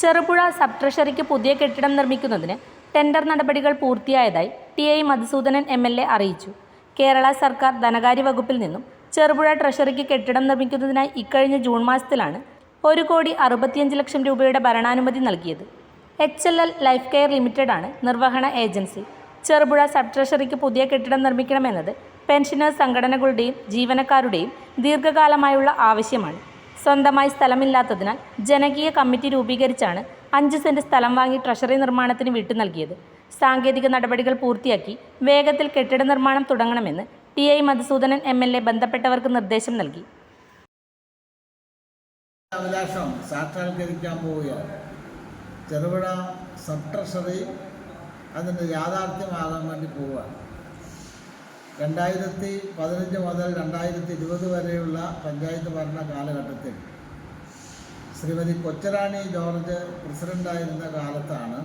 Cherupuzha sub ട്രഷറിക്ക് പുതിയ കെട്ടിടം നിർമ്മിക്കുന്നതിന് ടെൻഡർ നടപടികൾ പൂർത്തിയായതായി T I Madhusoodanan M L A അറിയിച്ചു. കേരള സർക്കാർ ധനകാര്യ വകുപ്പിൽ നിന്നും ചെറുപുഴ ട്രഷറിക്ക് കെട്ടിടം നിർമ്മിക്കുന്നതിനായി ഇക്കഴിഞ്ഞ ജൂൺ മാസത്തിലാണ് ഒരു കോടി അറുപത്തിയഞ്ച് ലക്ഷം രൂപയുടെ ഭരണാനുമതി നൽകിയത്. H L L life care limited ആണ് നിർവഹണ ഏജൻസി. ചെറുപുഴ സബ് ട്രഷറിക്ക് പുതിയ കെട്ടിടം നിർമ്മിക്കണമെന്നത് പെൻഷനേഴ്സ് സംഘടനകളുടെയും ജീവനക്കാരുടെയും ദീർഘകാലമായുള്ള ആവശ്യമാണ്. സ്വന്തമായി സ്ഥലമില്ലാത്തതിനാൽ ജനകീയ കമ്മിറ്റി രൂപീകരിച്ചാണ് അഞ്ച് സെന്റ് സ്ഥലം വാങ്ങി ട്രഷറി നിർമ്മാണത്തിന് വിട്ടു നൽകിയത്. സാങ്കേതിക നടപടികൾ പൂർത്തിയാക്കി വേഗത്തിൽ കെട്ടിട നിർമ്മാണം തുടങ്ങണമെന്ന് T I Madhusoodanan M L A ബന്ധപ്പെട്ടവർക്ക് നിർദ്ദേശം നൽകി. അവകാശം സാക്ഷാത്കരിക്കാൻ പോവുകയാണ്. ചെറുപുഴ സബ് ട്രഷറി അതിന്റെ യാഥാർത്ഥ്യമാകാൻ വേണ്ടി പോവുകയാണ്. രണ്ടായിരത്തി പതിനഞ്ച് മുതൽ രണ്ടായിരത്തി ഇരുപത് വരെയുള്ള പഞ്ചായത്ത് ഭരണ കാലഘട്ടത്തിൽ ശ്രീമതി കൊച്ചറാണി ജോർജ് പ്രസിഡന്റായിരുന്ന കാലത്താണ്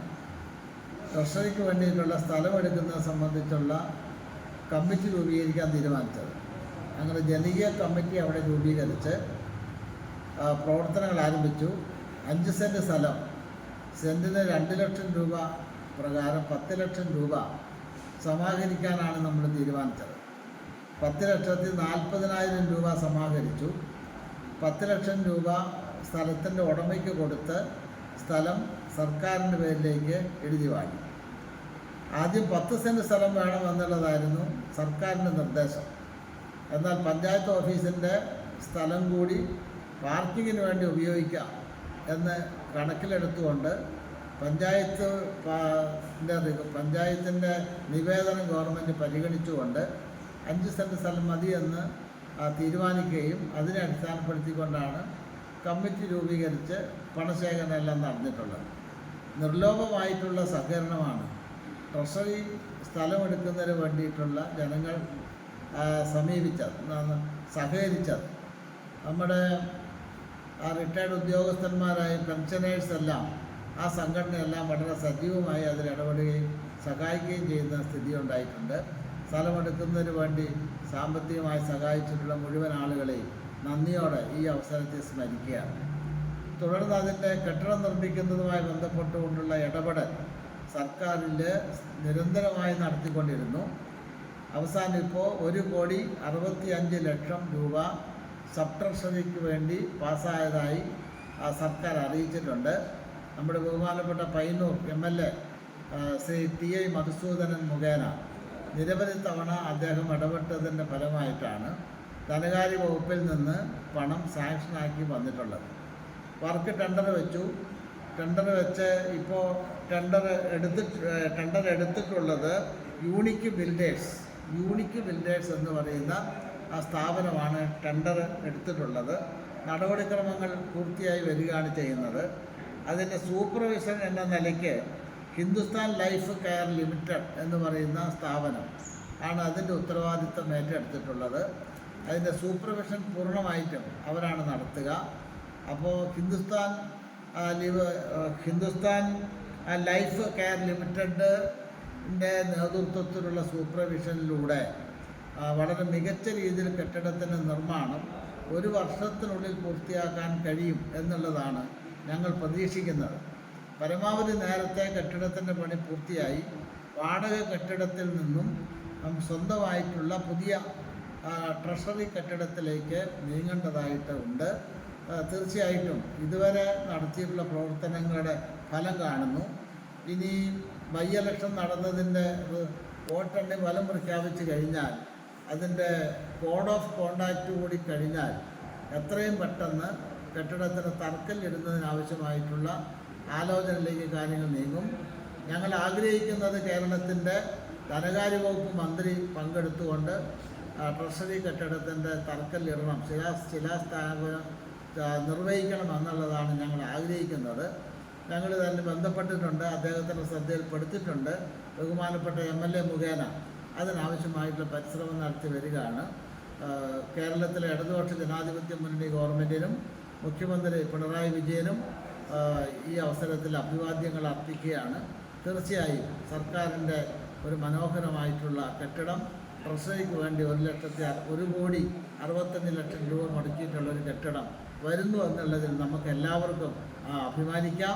ട്രഷറിക്ക് വേണ്ടിയിട്ടുള്ള സ്ഥലമെടുക്കുന്നത് സംബന്ധിച്ചുള്ള കമ്മിറ്റി രൂപീകരിക്കാൻ തീരുമാനിച്ചത്. അങ്ങനെ ജനകീയ കമ്മിറ്റി അവിടെ രൂപീകരിച്ച് പ്രവർത്തനങ്ങൾ ആരംഭിച്ചു. അഞ്ച് സെന്റ് സ്ഥലം സെന്റിന് രണ്ട് ലക്ഷം രൂപ പ്രകാരം പത്ത് ലക്ഷം രൂപ സമാഹരിക്കാനാണ് നമ്മൾ തീരുമാനിച്ചത്. പത്ത് ലക്ഷത്തി നാൽപ്പതിനായിരം രൂപ സമാഹരിച്ചു. പത്ത് ലക്ഷം രൂപ സ്ഥലത്തിന്റെ ഉടമയ്ക്ക് കൊടുത്ത് സ്ഥലം സർക്കാരിന്റെ പേരിലേക്ക് എഴുതി വാങ്ങി. ആദ്യം പത്ത് സെന്റ് സ്ഥലം വേണമെന്നുള്ളതായിരുന്നു സർക്കാരിന്റെ നിർദ്ദേശം. എന്നാൽ പഞ്ചായത്ത് ഓഫീസിന്റെ സ്ഥലം കൂടി പാർക്കിങ്ങിന് വേണ്ടി ഉപയോഗിക്കാം എന്ന് കണക്കിലെടുത്തുകൊണ്ട് പഞ്ചായത്ത് പഞ്ചായത്തിന്റെ നിവേദനം ഗവൺമെന്റ് പരിഗണിച്ചുകൊണ്ട് അഞ്ച് സെന്റ് സ്ഥലം മതിയെന്ന് തീരുമാനിക്കുകയും അതിനെ അടിസ്ഥാനപ്പെടുത്തിക്കൊണ്ടാണ് കമ്മിറ്റി രൂപീകരിച്ച് പണശേഖരണം എല്ലാം നടന്നിട്ടുള്ളത്. നിർലോഭമായിട്ടുള്ള സഹകരണമാണ്. ട്രഷറി സ്ഥലമെടുക്കുന്നതിന് വേണ്ടിയിട്ടുള്ള ജനങ്ങൾ സമീപിച്ചത് സഹകരിച്ചത്. നമ്മുടെ റിട്ടയർഡ് ഉദ്യോഗസ്ഥന്മാരായ പെൻഷനേഴ്സ് എല്ലാം ആ സംഘടനയെല്ലാം വളരെ സജീവമായി അതിൽ ഇടപെടുകയും സഹായിക്കുകയും ചെയ്യുന്ന സ്ഥിതി ഉണ്ടായിട്ടുണ്ട് സ്ഥലമെടുക്കുന്നതിന് വേണ്ടി സാമ്പത്തികമായി സഹായിച്ചിട്ടുള്ള മുഴുവൻ ആളുകളെയും നന്ദിയോടെ ഈ അവസരത്തെ സ്മരിക്കുകയാണ്. തുടർന്ന് അതിന്റെ കെട്ടിടം നിർമ്മിക്കുന്നതുമായി ബന്ധപ്പെട്ടുകൊണ്ടുള്ള ഇടപെടൽ സർക്കാരിൽ നിരന്തരമായി നടത്തിക്കൊണ്ടിരുന്നു. അവസാനം ഇപ്പോൾ ഒരു കോടി അറുപത്തി അഞ്ച് ലക്ഷം രൂപ സബ് ട്രഷറിക്ക് വേണ്ടി പാസ്സായതായി ആ സർക്കാർ അറിയിച്ചിട്ടുണ്ട്. നമ്മുടെ ബഹുമാനപ്പെട്ട Payyanur M L A Shri T I Madhusoodanan മുഖേന നിരവധി തവണ അദ്ദേഹം ഇടപെട്ടതിന്റെ ഫലമായിട്ടാണ് ധനകാര്യ വകുപ്പിൽ നിന്ന് പണം സാങ്ഷനാക്കി വന്നിട്ടുള്ളത്. വർക്ക് ടെണ്ടർ വെച്ചു. ടെണ്ടർ വെച്ച് ഇപ്പോൾ ടെണ്ടർ എടുത്തിട്ട് ടെണ്ടർ എടുത്തിട്ടുള്ളത് യൂണിക്ക് ബിൽഡേഴ്സ് യൂണിക്ക് ബിൽഡേഴ്സ് എന്ന് പറയുന്ന ആ സ്ഥാപനമാണ് ടെണ്ടർ എടുത്തിട്ടുള്ളത്. നടപടിക്രമങ്ങൾ പൂർത്തിയായി വരികയാണ് ചെയ്യുന്നത്. അതിന്റെ സൂപ്പർവിഷൻ എന്ന നിലയ്ക്ക് ഹിന്ദുസ്ഥാൻ ലൈഫ് കെയർ ലിമിറ്റഡ് എന്ന് പറയുന്ന സ്ഥാപനം ആണ് അതിന്റെ ഉത്തരവാദിത്തം ഏറ്റെടുത്തിട്ടുള്ളത്. അതിന്റെ സൂപ്പർവിഷൻ പൂർണമായിട്ടും അവരാണ് നടത്തുക. അപ്പോൾ Hindustan live Hindustan life care ലിമിറ്റഡിന്റെ നേതൃത്വത്തിലുള്ള സൂപ്പർവിഷനിലൂടെ വളരെ മികച്ച രീതിയിൽ കെട്ടിടത്തിന്റെ നിർമ്മാണം ഒരു വർഷത്തിനുള്ളിൽ പൂർത്തിയാക്കാൻ കഴിയും എന്നുള്ളതാണ് ഞങ്ങൾ പ്രതീക്ഷിക്കുന്നത്. പരമാവധി നേരത്തെ കെട്ടിടത്തിന്റെ പണി പൂർത്തിയായി. വാടക കെട്ടിടത്തിൽ നിന്നും സ്വന്തമായിട്ടുള്ള പുതിയ ട്രഷറി കെട്ടിടത്തിലേക്ക് നീങ്ങേണ്ടതായിട്ട് ഉണ്ട്. തീർച്ചയായിട്ടും ഇതുവരെ നടത്തിയിട്ടുള്ള പ്രവർത്തനങ്ങളുടെ ഫലം കാണുന്നു. ഇനി ബൈ ഇലക്ഷൻ നടന്നതിന്റെ വോട്ടെണ്ണി ഫലം പ്രഖ്യാപിച്ചു കഴിഞ്ഞാൽ അതിന്റെ കോഡ് ഓഫ് കോണ്ടാക്റ്റ് കൂടി കഴിഞ്ഞാൽ എത്രയും പെട്ടെന്ന് കെട്ടിടത്തിന് തറക്കല്ലിടുന്നതിനാവശ്യമായിട്ടുള്ള ആലോചനയിലേക്ക് കാര്യങ്ങൾ നീങ്ങും. ഞങ്ങൾ ആഗ്രഹിക്കുന്നത് കേരളത്തിന്റെ ധനകാര്യ വകുപ്പ് മന്ത്രി പങ്കെടുത്തുകൊണ്ട് ട്രഷറി കെട്ടിടത്തിന്റെ തറക്കല്ലിടണം ശിലാ ശിലാസ്ഥാപനം നിർവഹിക്കണം എന്നുള്ളതാണ് ഞങ്ങൾ ആഗ്രഹിക്കുന്നത്. ഞങ്ങൾ തന്നെ ബന്ധപ്പെട്ടിട്ടുണ്ട് അദ്ദേഹത്തിന്റെ ശ്രദ്ധയിൽപ്പെടുത്തിയിട്ടുണ്ട്. ബഹുമാനപ്പെട്ട എം എൽ എ മുഖേന അതിനാവശ്യമായിട്ടുള്ള പരിശ്രമം നടത്തി വരികയാണ്. കേരളത്തിലെ ഇടതുപക്ഷ ജനാധിപത്യ മുന്നണി ഗവൺമെന്റിനും മുഖ്യമന്ത്രി പിണറായി വിജയനും ഈ അവസരത്തിൽ അഭിവാദ്യങ്ങൾ അർപ്പിക്കുകയാണ്. തീർച്ചയായും സർക്കാരിന്റെ ഒരു മനോഹരമായിട്ടുള്ള കെട്ടിടം ട്രഷറിക്ക് വേണ്ടി ഒരു ലക്ഷത്തി ഒരു കോടി അറുപത്തഞ്ച് ലക്ഷം രൂപ മുടക്കിയിട്ടുള്ള ഒരു കെട്ടിടം വരുന്നു എന്നുള്ളതിൽ നമുക്ക് എല്ലാവർക്കും അഭിമാനിക്കാം.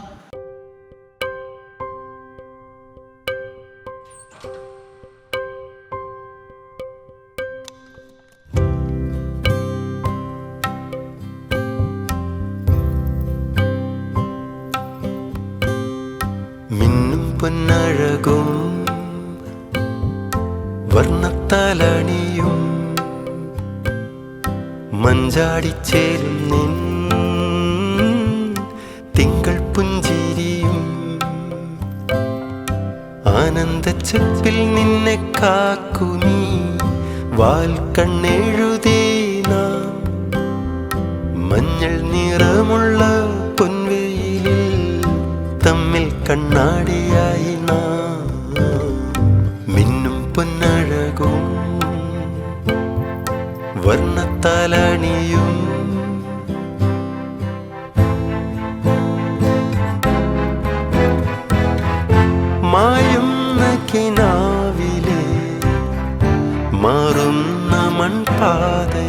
പൊന്നഴകും വർണത്താലണിയും മഞ്ചാടിച്ചേരും തിങ്കൾ പുഞ്ചിരിയും. ആനന്ദച്ചപ്പിൽ നിന്നെ കാക്കുനി വാൽ കണ്ണെഴുതേ നാം. മഞ്ഞൾ നിറമുള്ള പൊൻവെയിലിൽ തമ്മിൽ കണ്ണാടിയായി നാം. പൊന്നഴകും വർണത്താലണിയും. മായുന്ന കിനാവിലെ മാറുന്ന മൺപാതയിൽ